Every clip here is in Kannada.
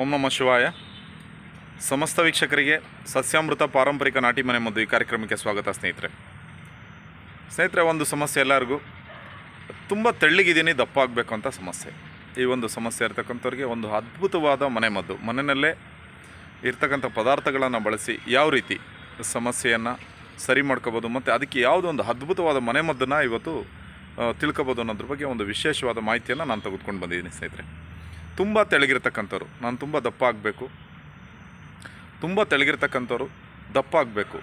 ಓಂ ನಮ ಶಿವಾಯ. ಸಮಸ್ತ ವೀಕ್ಷಕರಿಗೆ ಸಸ್ಯಾಮೃತ ಪಾರಂಪರಿಕ ನಾಟಿ ಮನೆ ಮದ್ದು ಈ ಕಾರ್ಯಕ್ರಮಕ್ಕೆ ಸ್ವಾಗತ ಸ್ನೇಹಿತರೆ. ಸ್ನೇಹಿತರೆ, ಒಂದು ಸಮಸ್ಯೆ ಎಲ್ಲರಿಗೂ. ತುಂಬ ತೆಳ್ಳಗಿದ್ದೀನಿ ದಪ್ಪ ಆಗಬೇಕು ಅಂತ ಸಮಸ್ಯೆ. ಈ ಒಂದು ಸಮಸ್ಯೆ ಇರ್ತಕ್ಕಂಥವ್ರಿಗೆ ಒಂದು ಅದ್ಭುತವಾದ ಮನೆ ಮದ್ದು. ಮನೆಯಲ್ಲೇ ಇರ್ತಕ್ಕಂಥ ಪದಾರ್ಥಗಳನ್ನು ಬಳಸಿ ಯಾವ ರೀತಿ ಸಮಸ್ಯೆಯನ್ನು ಸರಿ ಮಾಡ್ಕೋಬೋದು, ಮತ್ತು ಅದಕ್ಕೆ ಯಾವುದೋ ಒಂದು ಅದ್ಭುತವಾದ ಮನೆ ಮದ್ದನ್ನು ಇವತ್ತು ತಿಳ್ಕೊಬೋದು ಅನ್ನೋದ್ರ ಬಗ್ಗೆ ಒಂದು ವಿಶೇಷವಾದ ಮಾಹಿತಿಯನ್ನು ನಾನು ತೆಗೆದುಕೊಂಡು ಬಂದಿದ್ದೀನಿ ಸ್ನೇಹಿತರೆ. ತುಂಬ ತೆಳಗಿರ್ತಕ್ಕಂಥವ್ರು. ನಾನು ತುಂಬ ದಪ್ಪ ಆಗಬೇಕು. ತುಂಬ ತೆಳಗಿರ್ತಕ್ಕಂಥವ್ರು ದಪ್ಪ ಆಗಬೇಕು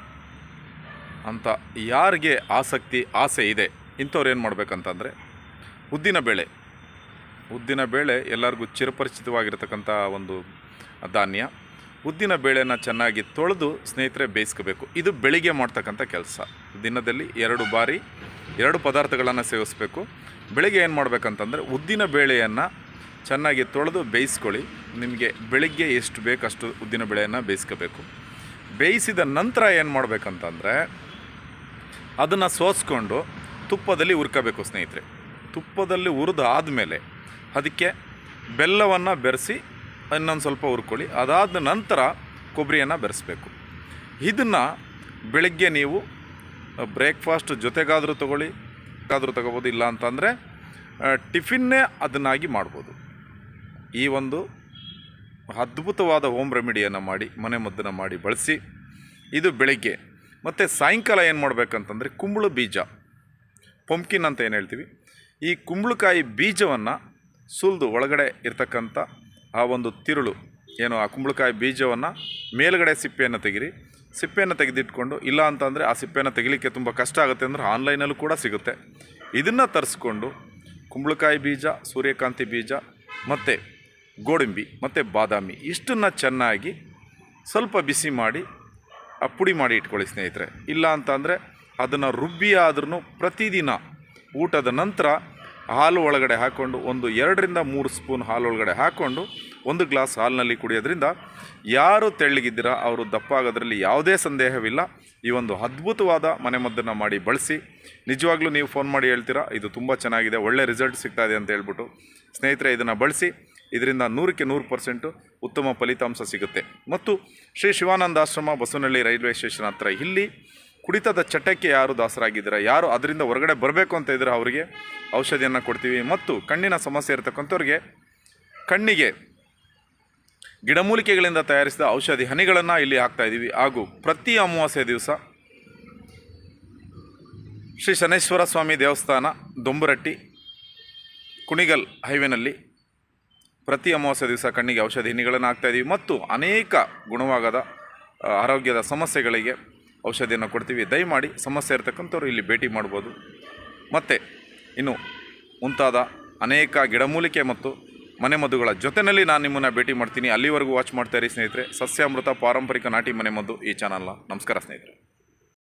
ಅಂತ ಯಾರಿಗೆ ಆಸಕ್ತಿ, ಆಸೆ ಇದೆ? ಇಂಥವ್ರು ಏನು ಮಾಡಬೇಕಂತಂದರೆ, ಉದ್ದಿನ ಬೇಳೆ. ಉದ್ದಿನ ಬೇಳೆ ಎಲ್ಲರಿಗೂ ಚಿರಪರಿಚಿತವಾಗಿರ್ತಕ್ಕಂಥ ಒಂದು ಧಾನ್ಯ. ಉದ್ದಿನ ಬೇಳೆನ ಚೆನ್ನಾಗಿ ತೊಳೆದು ಸ್ನೇಹಿತರೆ ಬೇಯಿಸ್ಕೋಬೇಕು. ಇದು ಬೆಳಿಗ್ಗೆ ಮಾಡ್ತಕ್ಕಂಥ ಕೆಲಸ. ದಿನದಲ್ಲಿ ಎರಡು ಬಾರಿ ಎರಡು ಪದಾರ್ಥಗಳನ್ನು ಸೇವಿಸಬೇಕು. ಬೆಳಿಗ್ಗೆ ಏನು ಮಾಡಬೇಕಂತಂದರೆ, ಉದ್ದಿನ ಬೇಳೆಯನ್ನು ಚೆನ್ನಾಗಿ ತೊಳೆದು ಬೇಯಿಸ್ಕೊಳ್ಳಿ. ನಿಮಗೆ ಬೆಳಿಗ್ಗೆ ಎಷ್ಟು ಬೇಕು ಅಷ್ಟು ಉದ್ದಿನ ಬೆಳೆಯನ್ನು ಬೇಯಿಸ್ಕೋಬೇಕು. ಬೇಯಿಸಿದ ನಂತರ ಏನು ಮಾಡಬೇಕಂತಂದರೆ, ಅದನ್ನು ಸೋಸ್ಕೊಂಡು ತುಪ್ಪದಲ್ಲಿ ಹುರ್ಕೋಬೇಕು ಸ್ನೇಹಿತರೆ. ತುಪ್ಪದಲ್ಲಿ ಹುರಿದು ಆದಮೇಲೆ ಅದಕ್ಕೆ ಬೆಲ್ಲವನ್ನು ಬೆರೆಸಿ ಇನ್ನೊಂದು ಸ್ವಲ್ಪ ಹುರ್ಕೊಳ್ಳಿ. ಅದಾದ ನಂತರ ಕೊಬ್ಬರಿಯನ್ನು ಬೆರೆಸ್ಬೇಕು. ಇದನ್ನು ಬೆಳಗ್ಗೆ ನೀವು ಬ್ರೇಕ್ಫಾಸ್ಟ್ ಜೊತೆಗಾದರೂ ತೊಗೊಳ್ಳಿ ಆದರೂ ತಗೋಬೋದು, ಇಲ್ಲ ಅಂತಂದರೆ ಟಿಫಿನ್ನೇ ಅದನ್ನಾಗಿ ಮಾಡ್ಬೋದು. ಈ ಒಂದು ಅದ್ಭುತವಾದ ಹೋಮ್ ರೆಮಿಡಿಯನ್ನು ಮಾಡಿ, ಮನೆ ಮದ್ದನ್ನು ಮಾಡಿ ಬಳಸಿ, ಇದು ಬೆಳಗ್ಗೆ. ಮತ್ತು ಸಾಯಂಕಾಲ ಏನು ಮಾಡಬೇಕಂತಂದರೆ ಕುಂಬಳು ಬೀಜ. ಪಂಪ್ಕಿನ್ ಅಂತ ಏನು ಹೇಳ್ತೀವಿ? ಈ ಕುಂಬಳಕಾಯಿ ಬೀಜವನ್ನು ಸುಲಿದು ಒಳಗಡೆ ಇರ್ತಕ್ಕಂಥ ಆ ಒಂದು ತಿರುಳು, ಏನು ಆ ಕುಂಬಳಕಾಯಿ ಬೀಜವನ್ನು ಮೇಲುಗಡೆ ಸಿಪ್ಪೆಯನ್ನು ತೆಗಿರಿ. ಸಿಪ್ಪೆಯನ್ನು ತೆಗೆದಿಟ್ಕೊಂಡು, ಇಲ್ಲ ಅಂತಂದರೆ ಆ ಸಿಪ್ಪೆಯನ್ನು ತೆಗಿಲಿಕ್ಕೆ ತುಂಬ ಕಷ್ಟ ಆಗುತ್ತೆ ಅಂದರೆ ಆನ್ಲೈನಲ್ಲೂ ಕೂಡ ಸಿಗುತ್ತೆ. ಇದನ್ನು ತರಿಸ್ಕೊಂಡು ಕುಂಬಳಕಾಯಿ ಬೀಜ, ಸೂರ್ಯಕಾಂತಿ ಬೀಜ, ಮತ್ತು ಗೋಡಂಬಿ, ಮತ್ತು ಬಾದಾಮಿ, ಇಷ್ಟನ್ನು ಚೆನ್ನಾಗಿ ಸ್ವಲ್ಪ ಬಿಸಿ ಮಾಡಿ ಪುಡಿ ಮಾಡಿ ಇಟ್ಕೊಳ್ಳಿ ಸ್ನೇಹಿತರೆ. ಇಲ್ಲ ಅಂತಂದರೆ ಅದನ್ನು ರುಬ್ಬಿ ಆದ್ರೂ ಪ್ರತಿದಿನ ಊಟದ ನಂತರ ಹಾಲು ಒಳಗಡೆ ಹಾಕ್ಕೊಂಡು ಒಂದು ಎರಡರಿಂದ ಮೂರು ಸ್ಪೂನ್ ಹಾಲು ಒಳಗಡೆ ಹಾಕ್ಕೊಂಡು ಒಂದು ಗ್ಲಾಸ್ ಹಾಲಿನಲ್ಲಿ ಕುಡಿಯೋದ್ರಿಂದ ಯಾರು ತೆಳ್ಳಗಿದ್ದೀರಾ, ಅವರು ದಪ್ಪ ಆಗೋದ್ರಲ್ಲಿ ಯಾವುದೇ ಸಂದೇಹವಿಲ್ಲ. ಈ ಒಂದು ಅದ್ಭುತವಾದ ಮನೆಮದ್ದನ್ನು ಮಾಡಿ ಬಳಸಿ, ನಿಜವಾಗ್ಲೂ ನೀವು ಫೋನ್ ಮಾಡಿ ಹೇಳ್ತೀರಾ, ಇದು ತುಂಬ ಚೆನ್ನಾಗಿದೆ, ಒಳ್ಳೆ ರಿಸಲ್ಟ್ ಸಿಗ್ತಾ ಇದೆ ಅಂತ ಹೇಳ್ಬಿಟ್ಟು ಸ್ನೇಹಿತರೆ, ಇದನ್ನು ಬಳಸಿ ಇದರಿಂದ ನೂರಕ್ಕೆ ನೂರು ಪರ್ಸೆಂಟು ಉತ್ತಮ ಫಲಿತಾಂಶ ಸಿಗುತ್ತೆ. ಮತ್ತು ಶ್ರೀ ಶಿವಾನಂದ ಆಶ್ರಮ ಬಸವನಹಳ್ಳಿ ರೈಲ್ವೆ ಸ್ಟೇಷನ್ ಹತ್ರ ಇಲ್ಲಿ ಕುಡಿತದ ಚಟಕ್ಕೆ ಯಾರು ದಾಸರಾಗಿದ್ದೀರಾ? ಯಾರು ಅದರಿಂದ ಹೊರಗಡೆ ಬರಬೇಕು ಅಂತ ಇದ್ದರೆ ಅವರಿಗೆ ಔಷಧಿಯನ್ನು ಕೊಡ್ತೀವಿ. ಮತ್ತು ಕಣ್ಣಿನ ಸಮಸ್ಯೆ ಇರತಕ್ಕಂಥವ್ರಿಗೆ ಕಣ್ಣಿಗೆ ಗಿಡಮೂಲಿಕೆಗಳಿಂದ ತಯಾರಿಸಿದ ಔಷಧಿ ಹನಿಗಳನ್ನು ಇಲ್ಲಿ ಹಾಕ್ತಾ ಇದ್ದೀವಿ. ಹಾಗೂ ಪ್ರತಿ ಅಮಾವಾಸ್ಯೆ ದಿವಸ ಶ್ರೀ ಶನೇಶ್ವರ ಸ್ವಾಮಿ ದೇವಸ್ಥಾನ, ದೊಂಬರಟ್ಟಿ, ಕುಣಿಗಲ್ ಹೈವೇನಲ್ಲಿ ಪ್ರತಿ ಅಮಾವಾಸ್ಯ ದಿವಸ ಕಣ್ಣಿಗೆ ಔಷಧಿ ಹಾಕ್ತಾ ಇದ್ದೀವಿ ಮತ್ತು ಅನೇಕ ಗುಣವಾಗದ ಆರೋಗ್ಯದ ಸಮಸ್ಯೆಗಳಿಗೆ ಔಷಧಿಯನ್ನು ಕೊಡ್ತೀವಿ. ದಯಮಾಡಿ ಸಮಸ್ಯೆ ಇರತಕ್ಕಂಥವ್ರು ಇಲ್ಲಿ ಭೇಟಿ ಮಾಡ್ಬೋದು. ಮತ್ತು ಇನ್ನು ಮುಂತಾದ ಅನೇಕ ಗಿಡಮೂಲಿಕೆ ಮತ್ತು ಮನೆಮದ್ದುಗಳ ಜೊತೆಯಲ್ಲಿ ನಾನು ನಿಮ್ಮನ್ನು ಭೇಟಿ ಮಾಡ್ತೀನಿ. ಅಲ್ಲಿವರೆಗೂ ವಾಚ್ ಮಾಡ್ತಾ ಇರಿ ಸ್ನೇಹಿತರೆ. ಸಸ್ಯಾಮೃತ ಪಾರಂಪರಿಕ ನಾಟಿ ಮನೆಮದ್ದು ಈ ಚಾನಲ್ನ. ನಮಸ್ಕಾರ ಸ್ನೇಹಿತರೆ.